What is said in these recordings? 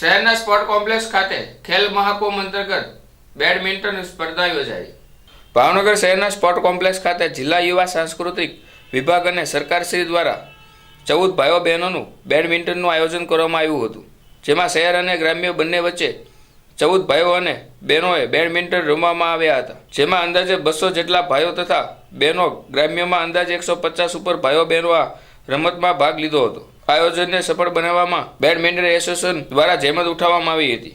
શહેરના sport complex ખાતે ખેલ મહાકુંભ અંતર્ગત બેડમિન્ટન સ્પર્ધા યોજાઈ. ભાવનગર શહેરના સ્પોર્ટ કોમ્પ્લેક્સ ખાતે જિલ્લા યુવા સાંસ્કૃતિક વિભાગ અને સરકારશ્રી દ્વારા ચૌદ ભાઈઓ બહેનોનું બેડમિન્ટનનું આયોજન કરવામાં આવ્યું હતું. જેમાં શહેર અને ગ્રામ્ય બંને વચ્ચે ચૌદ ભાઈઓ અને બહેનોએ બેડમિન્ટન રમવામાં આવ્યા હતા. જેમાં અંદાજે બસો જેટલા ભાઈઓ તથા બહેનો ગ્રામ્યમાં અંદાજે એકસો પચાસ ઉપર ભાઈઓ બહેનો આ રમતમાં ભાગ લીધો હતો. આયોજનને સફળ બનાવવામાં બેડમિન્ટન એસોસિએશન દ્વારા જહેમત ઉઠાવવામાં આવી હતી.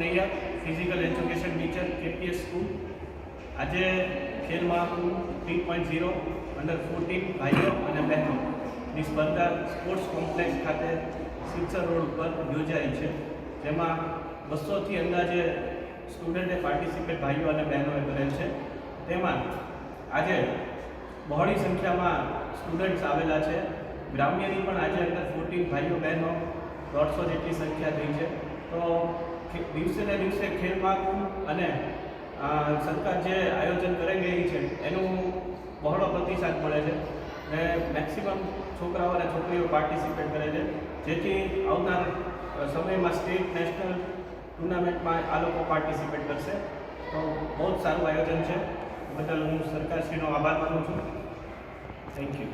Nayyar physical education teacher KPS school આજે Khel Mahakumbh three point zero under fourteen ભાઈઓ અને બહેનોની સ્પર્ધા સ્પોર્ટ્સ કોમ્પ્લેક્સ ખાતે સિત્સર રોડ ઉપર યોજાઈ છે. જેમાં બસોથી અંદાજે સ્ટુડન્ટે પાર્ટિસિપેટ ભાઈઓ અને બહેનોએ કરેલ છે. તેમાં આજે બહોળી સંખ્યામાં સ્ટુડન્ટ્સ આવેલા છે. ગ્રામ્યની પણ આજે અંદર ફોર્ટીન ભાઈઓ, બહેનો, દોઢસો જેટલી સંખ્યા થઈ છે. તો દિવસે ને દિવસે ખેલ મહાકુંભ અને સરકાર જે આયોજન કરી રહી છે, એનું બહોળો પ્રતિસાદ મળે છે. ને મેક્સિમમ છોકરાઓ અને છોકરીઓ પાર્ટિસિપેટ કરે છે. જેથી આવનાર સમયમાં સ્ટેટ નેશનલ ટુર્નામેન્ટમાં આ લોકો પાર્ટિસિપેટ કરશે. તો બહુ જ સારું આયોજન છે. બદલ હું સરકારશ્રીનો આભાર માનું છું. Thank you